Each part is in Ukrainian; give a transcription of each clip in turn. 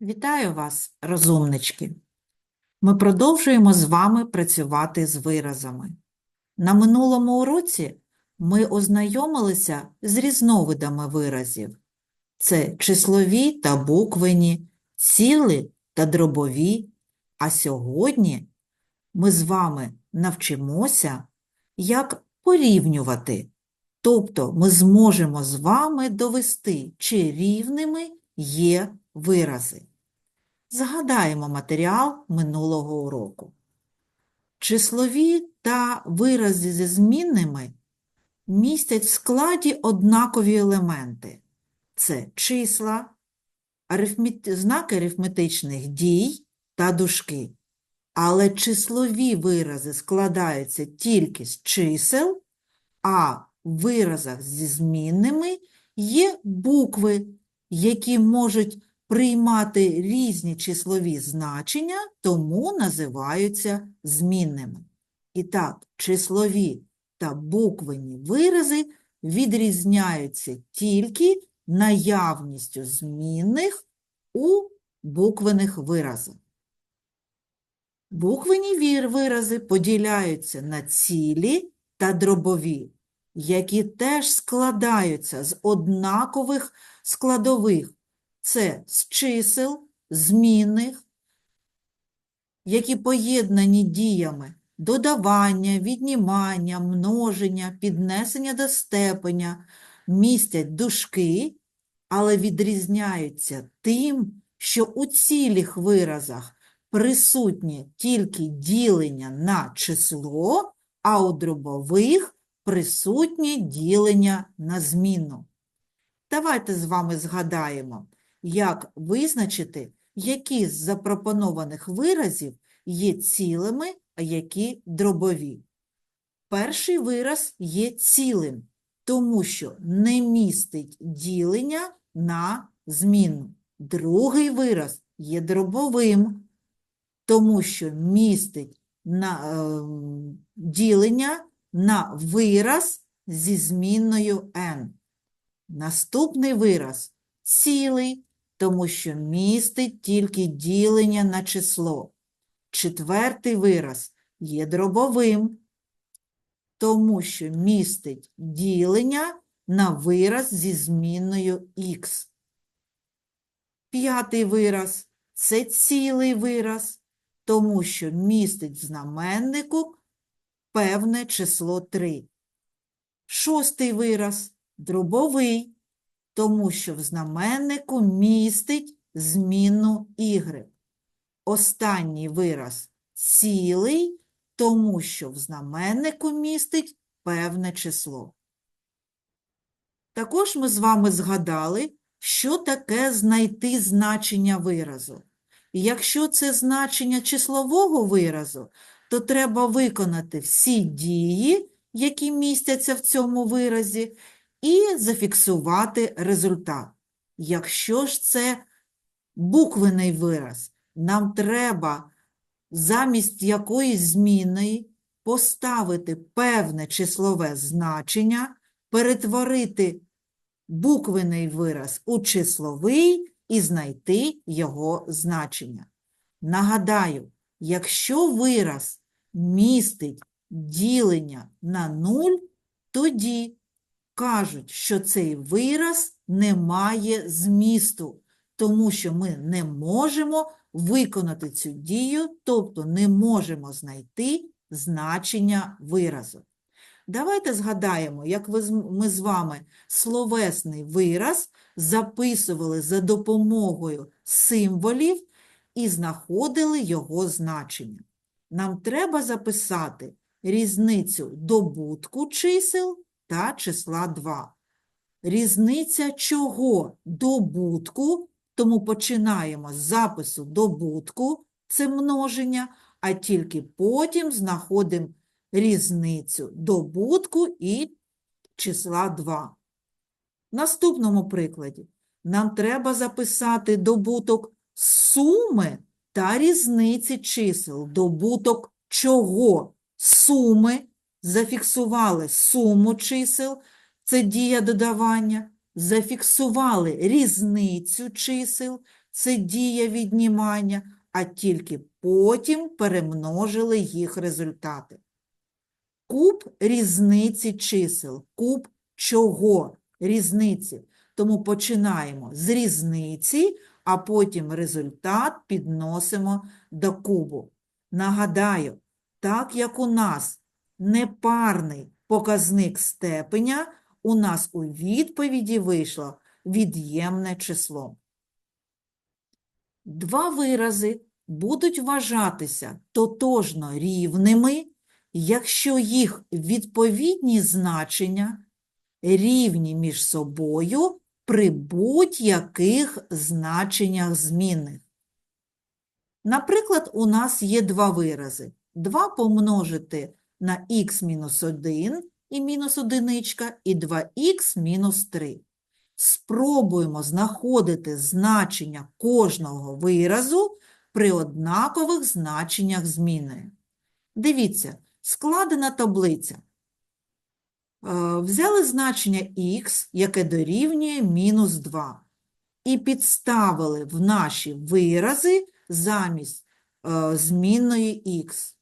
Вітаю вас, розумнички! Ми продовжуємо з вами працювати з виразами. На минулому уроці ми ознайомилися з різновидами виразів. Це числові та буквені, ціли та дробові. А сьогодні ми з вами навчимося, як порівнювати. Тобто ми зможемо з вами довести, чи рівними є вирази. Згадаємо матеріал минулого уроку. Числові та вирази зі змінними містять в складі однакові елементи. Це числа, арифмет- знаки арифметичних дій та дужки. Але числові вирази складаються тільки з чисел, а в виразах зі змінними є букви, які можуть приймати різні числові значення, тому називаються змінними. І так, числові та буквені вирази відрізняються тільки наявністю змінних у буквених виразах. Буквені вирази поділяються на цілі та дробові, які теж складаються з однакових складових. Це з чисел, змінних, які поєднані діями додавання, віднімання, множення, піднесення до степеня, містять дужки, але відрізняються тим, що у цілих виразах присутнє тільки ділення на число, а у дробових присутнє ділення на зміну. Давайте з вами згадаємо, як визначити, які з запропонованих виразів є цілими, а які дробові. Перший вираз є цілим, тому що не містить ділення на зміну. Другий вираз є дробовим, тому що містить на, е, ділення на вираз зі змінною n. Наступний вираз цілий, тому що містить тільки ділення на число. Четвертий вираз є дробовим, тому що містить ділення на вираз зі змінною х. П'ятий вираз це цілий вираз, тому що містить в знаменнику певне число 3. Шостий вираз дробовий, тому що в знаменнику містить змінну y. Останній вираз цілий, тому що в знаменнику містить певне число. Також ми з вами згадали, що таке знайти значення виразу. І Якщо це значення числового виразу, то треба виконати всі дії, які містяться в цьому виразі, і зафіксувати результат. Якщо ж це буквений вираз, нам треба замість якоїсь зміни поставити певне числове значення, перетворити буквений вираз у числовий і знайти його значення. Нагадаю, якщо вираз містить ділення на нуль, тоді кажуть, що цей вираз не має змісту, тому що ми не можемо виконати цю дію, тобто не можемо знайти значення виразу. Давайте згадаємо, як ми з вами словесний вираз записували за допомогою символів і знаходили його значення. Нам треба записати різницю добутку чисел та числа 2. Різниця чого? Добутку, тому починаємо з запису добутку, це множення, а тільки потім знаходимо різницю добутку і числа 2. В наступному прикладі нам треба записати добуток суми та різниці чисел. Добуток чого? Суми. Зафіксували суму чисел, це дія додавання. Зафіксували різницю чисел, це дія віднімання, а тільки потім перемножили їх результати. Куб різниці чисел. Куб чого? Різниці. Тому починаємо з різниці, а потім результат підносимо до кубу. Нагадаю, так як у нас непарний показник степеня, у нас у відповіді вийшло від'ємне число. Два вирази будуть вважатися тотожно рівними, якщо їх відповідні значення рівні між собою при будь-яких значеннях змінних. Наприклад, у нас є два вирази. 2 помножити на х мінус 1 і мінус одиничка, і 2х мінус 3. Спробуємо знаходити значення кожного виразу при однакових значеннях зміни. Дивіться, складена таблиця. Е, Взяли значення х, яке дорівнює мінус 2, і підставили в наші вирази замість е, змінної х.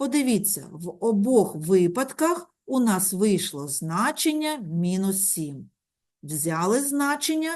Подивіться, в обох випадках у нас вийшло значення мінус 7. Взяли значення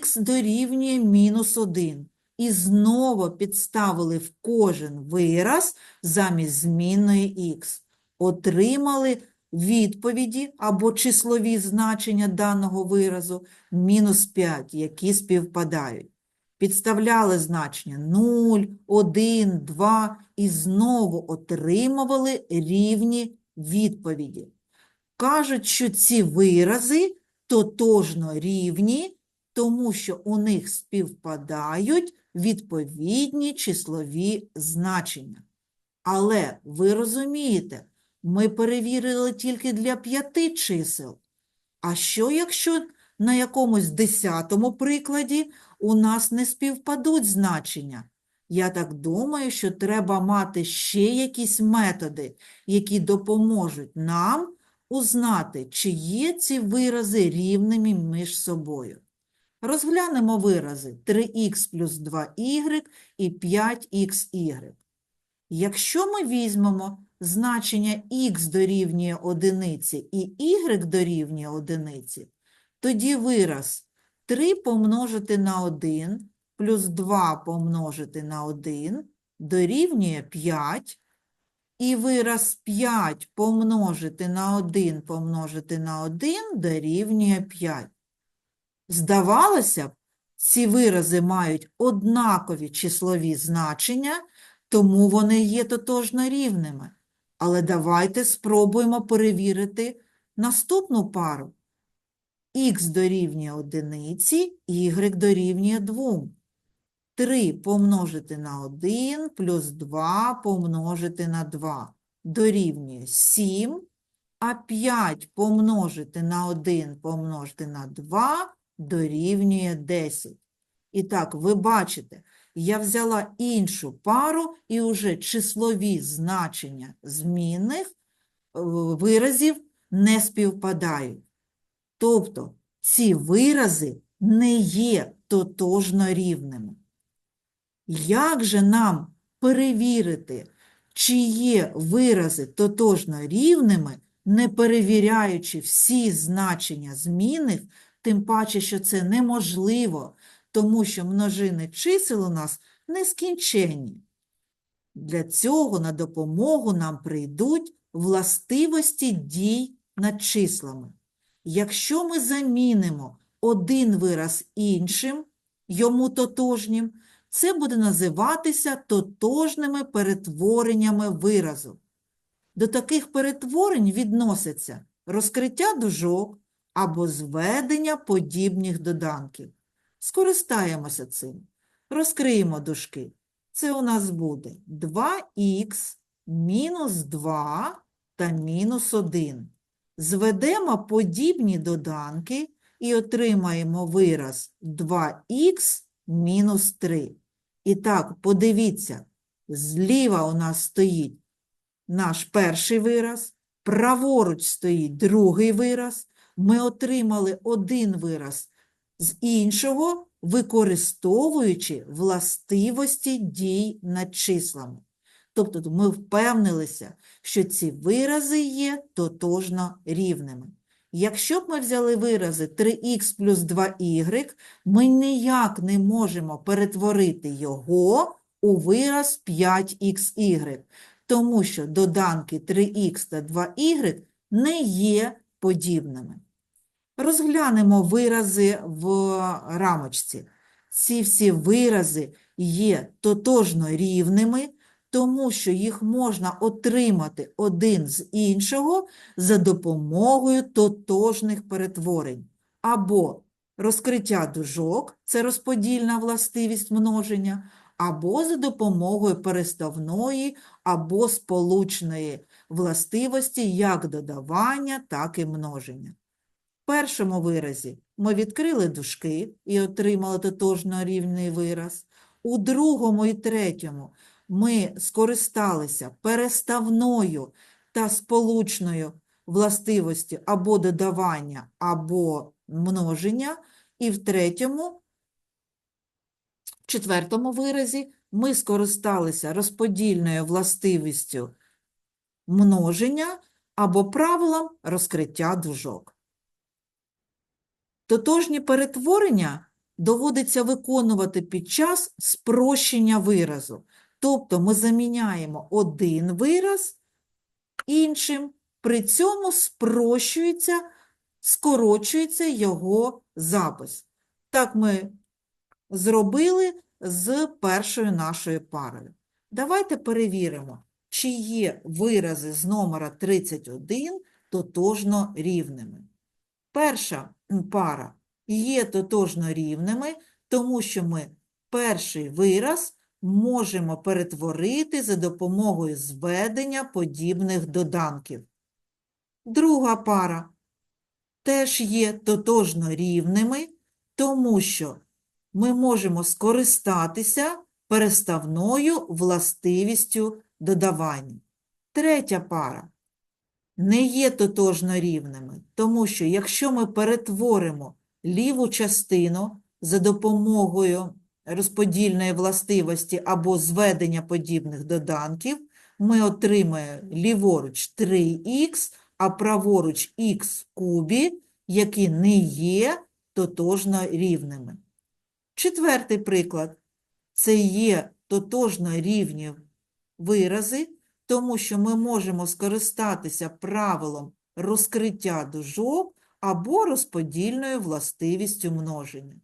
х дорівнює мінус 1 і знову підставили в кожен вираз замість змінної х. Отримали відповіді або числові значення даного виразу мінус 5, які співпадають. Підставляли значення 0, 1, 2 і знову отримували рівні відповіді. Кажуть, що ці вирази тотожно рівні, тому що у них співпадають відповідні числові значення. Але ви розумієте, ми перевірили тільки для п'яти чисел. А що, якщо на якомусь десятому прикладі у нас не співпадуть значення? Я так думаю, що треба мати ще якісь методи, які допоможуть нам узнати, чи є ці вирази рівними між собою. Розглянемо вирази 3х плюс 2y і 5xy. Якщо ми візьмемо значення х дорівнює одиниці і y дорівнює одиниці, тоді вираз 3 помножити на 1 плюс 2 помножити на 1 дорівнює 5, і вираз 5 помножити на 1 помножити на 1 дорівнює 5. Здавалося б, ці вирази мають однакові числові значення, тому вони є тотожно рівними. Але давайте спробуємо перевірити наступну пару. Х дорівнює одиниці, y дорівнює 2. 3 помножити на 1 плюс 2 помножити на 2 дорівнює 7, а 5 помножити на 1 помножити на 2 дорівнює 10. І так, ви бачите, я взяла іншу пару і вже числові значення змінних е, виразів не співпадають. Тобто ці вирази не є тотожно рівними. Як же нам перевірити, чи є вирази тотожно рівними, не перевіряючи всі значення змінних, тим паче, що це неможливо, тому що множини чисел у нас нескінченні. Для цього на допомогу нам прийдуть властивості дій над числами. Якщо ми замінимо один вираз іншим, йому тотожнім, це буде називатися тотожними перетвореннями виразу. До таких перетворень відносяться розкриття дужок або зведення подібних доданків. Скористаємося цим. Розкриємо дужки. Це у нас буде 2х мінус 2 та мінус 1. Зведемо подібні доданки і отримаємо вираз 2х мінус 3. І так, подивіться, зліва у нас стоїть наш перший вираз, праворуч стоїть другий вираз. Ми отримали один вираз з іншого, використовуючи властивості дій над числами. Тобто ми впевнилися, що ці вирази є тотожно рівними. Якщо б ми взяли вирази 3х плюс 2y, ми ніяк не можемо перетворити його у вираз 5xy, тому що доданки 3х та 2y не є подібними. Розглянемо вирази в рамочці. Ці всі вирази є тотожно рівними, тому що їх можна отримати один з іншого за допомогою тотожних перетворень. Або розкриття дужок – це розподільна властивість множення, або за допомогою переставної або сполучної властивості як додавання, так і множення. В першому виразі ми відкрили дужки і отримали тотожно рівний вираз. У другому і третьому ми скористалися переставною та сполучною властивості або додавання, або множення. І в третьому, в четвертому виразі ми скористалися розподільною властивістю множення або правилом розкриття дужок. Тотожні перетворення доводиться виконувати під час спрощення виразу. Тобто ми заміняємо один вираз іншим, при цьому спрощується, скорочується його запис. Так ми зробили з першою нашою парою. Давайте перевіримо, чи є вирази з номера 31 тотожно рівними. Перша пара є тотожно рівними, тому що ми перший вираз можемо перетворити за допомогою зведення подібних доданків. Друга пара теж є тотожно рівними, тому що ми можемо скористатися переставною властивістю додавання. Третя пара не є тотожно рівними, тому що якщо ми перетворимо ліву частину за допомогою розподільної властивості або зведення подібних доданків, ми отримаємо ліворуч 3х, а праворуч х кубі, які не є тотожно рівними. Четвертий приклад. Це є тотожно рівні вирази, тому що ми можемо скористатися правилом розкриття дужок або розподільною властивістю множення.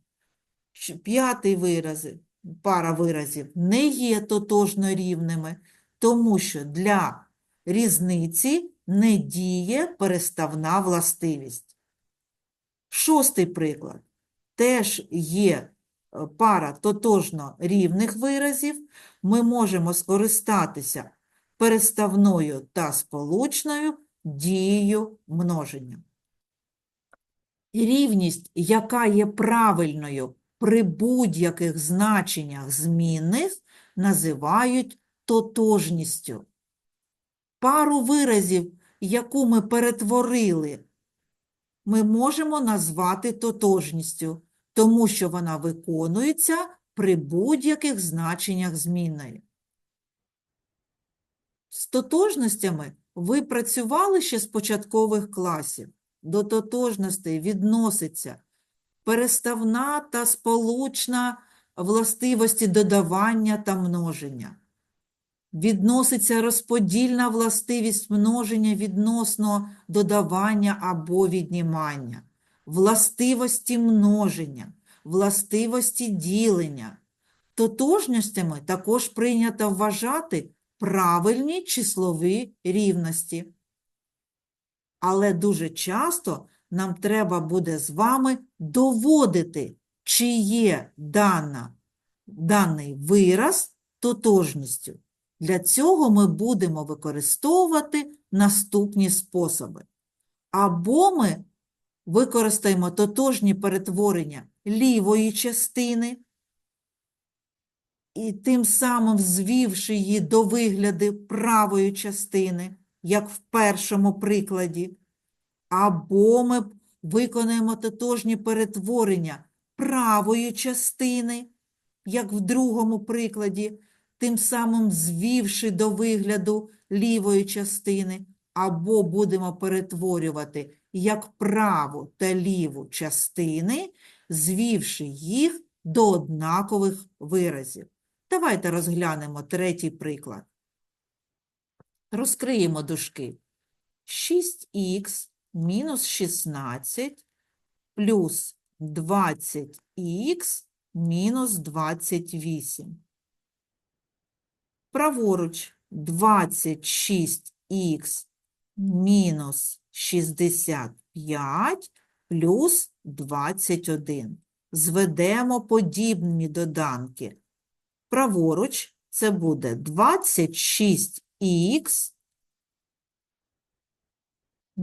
П'ятий вирази, пара виразів не є тотожно рівними, тому що для різниці не діє переставна властивість. Шостий приклад. Теж є е, пара тотожно рівних виразів. Ми можемо скористатися переставною та сполучною дією множення. Рівність, яка є правильною при будь-яких значеннях змінних, називають тотожністю. Пару виразів, яку ми перетворили, ми можемо назвати тотожністю, тому що вона виконується при будь-яких значеннях змінної. З тотожностями ви працювали ще з початкових класів. До тотожностей відноситься переставна та сполучна властивості додавання та множення. Відноситься розподільна властивість множення відносно додавання або віднімання, властивості множення, властивості ділення. Тотожностями також прийнято вважати правильні числові рівності. Але дуже часто нам треба буде з вами доводити, чи є дана, даний вираз тотожністю. Для цього ми будемо використовувати наступні способи. Або ми використаємо тотожні перетворення лівої частини, і тим самим звівши її до вигляду правої частини, як в першому прикладі, або ми виконаємо тотожні перетворення правої частини, як в другому прикладі, тим самим звівши до вигляду лівої частини, або будемо перетворювати як праву та ліву частини, звівши їх до однакових виразів. Давайте розглянемо третій приклад. Розкриємо дужки. 6х мінус 16 плюс 20х мінус 28. Праворуч 26х мінус 65 плюс 21. Зведемо подібні доданки. Праворуч це буде 26х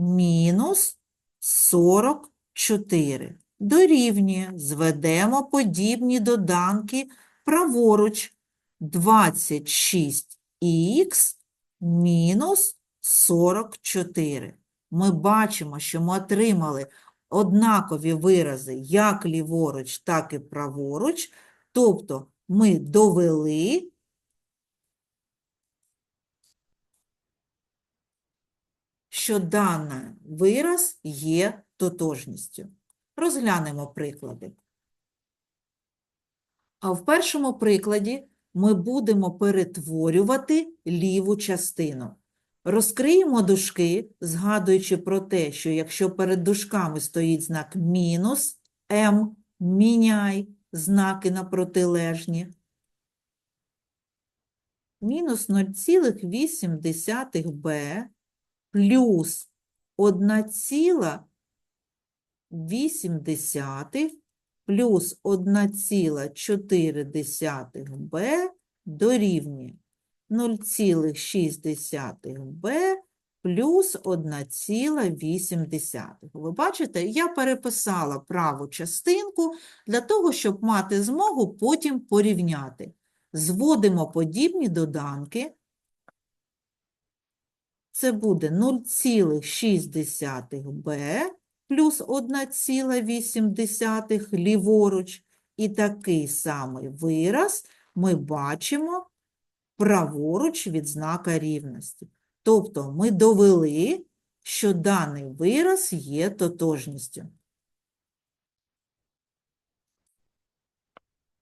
мінус 44. Дорівнює. Зведемо подібні доданки праворуч. 26х мінус 44. Ми бачимо, що ми отримали однакові вирази як ліворуч, так і праворуч. Тобто ми довели, що даний вираз є тотожністю. Розглянемо приклади. А в першому прикладі ми будемо перетворювати ліву частину. Розкриємо дужки, згадуючи про те, що якщо перед дужками стоїть знак мінус, М, міняй знаки на протилежні. Мінус 0,8b плюс 1,8 плюс 1,4b дорівнює 0,6b плюс 1,8. Ви бачите, я переписала праву частинку для того, щоб мати змогу потім порівняти. Зводимо подібні доданки. Це буде 0,6b плюс 1,8 ліворуч. І такий самий вираз ми бачимо праворуч від знака рівності. Тобто ми довели, що даний вираз є тотожністю.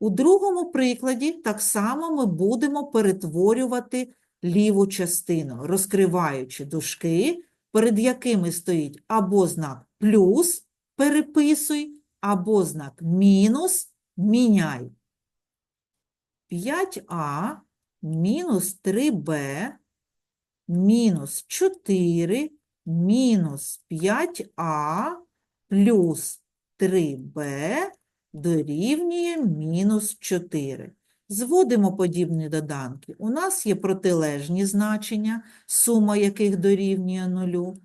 У другому прикладі так само ми будемо перетворювати ліву частину, розкриваючи дужки, перед якими стоїть або знак плюс, переписуй, або знак мінус, міняй. 5а мінус 3b мінус 4 мінус 5а плюс 3b дорівнює мінус 4. Зводимо подібні доданки. У нас є протилежні значення, сума яких дорівнює нулю.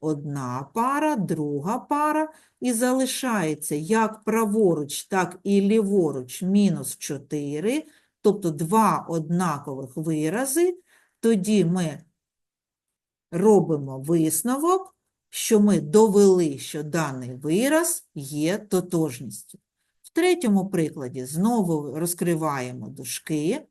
Одна пара, друга пара, і залишається як праворуч, так і ліворуч мінус 4, тобто два однакових вирази. Тоді ми робимо висновок, що ми довели, що даний вираз є тотожністю. В третьому прикладі знову розкриваємо дужки.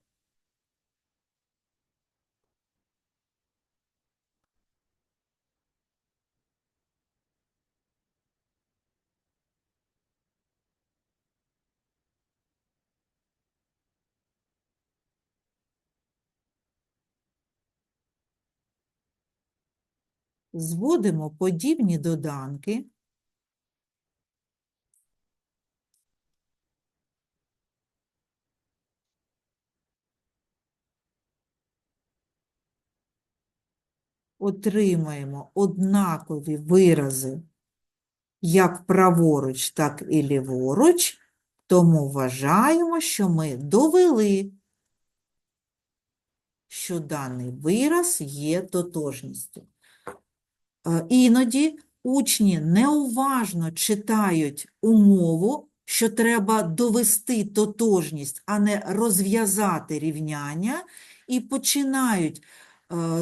Зводимо подібні доданки. Отримаємо однакові вирази як праворуч, так і ліворуч, тому вважаємо, що ми довели, що даний вираз є тотожністю. Е, Іноді учні неуважно читають умову, що треба довести тотожність, а не розв'язати рівняння, і починають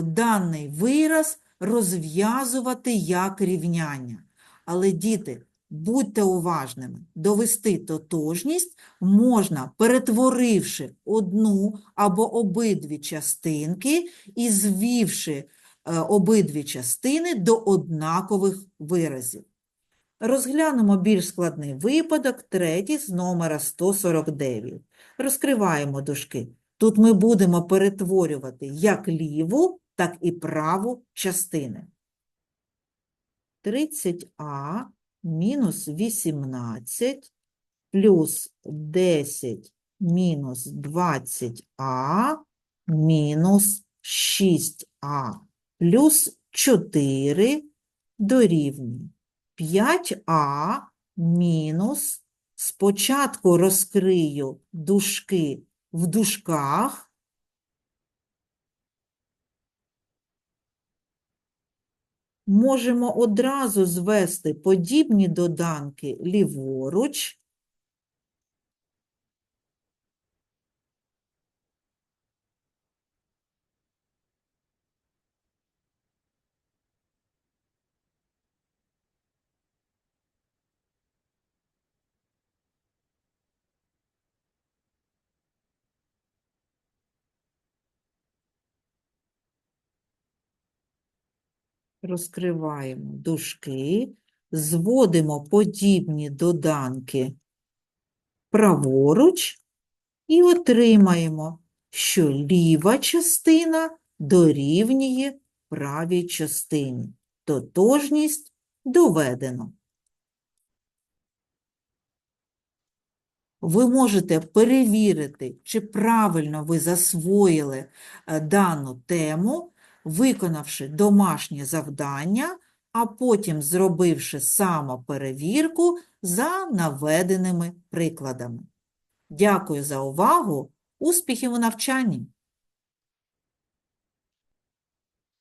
даний вираз розв'язувати як рівняння. Але, діти, Будьте уважними. Довести тотожність можна, перетворивши одну або обидві частинки і звівши е, обидві частини до однакових виразів. Розглянемо більш складний випадок, третій з номера 149. Розкриваємо дужки. Тут ми будемо перетворювати як ліву, так і праву частини. 30а мінус 18 плюс 10 мінус 20а мінус 6а плюс 4 дорівнює 5а мінус, спочатку розкрию дужки в дужках, можемо одразу звести подібні доданки ліворуч, розкриваємо дужки, зводимо подібні доданки праворуч і отримаємо, що ліва частина дорівнює правій частині. Тотожність доведено. Ви можете перевірити, чи правильно ви засвоїли е, дану тему, виконавши домашнє завдання, а потім зробивши самоперевірку за наведеними прикладами. Дякую за увагу! Успіхів у навчанні!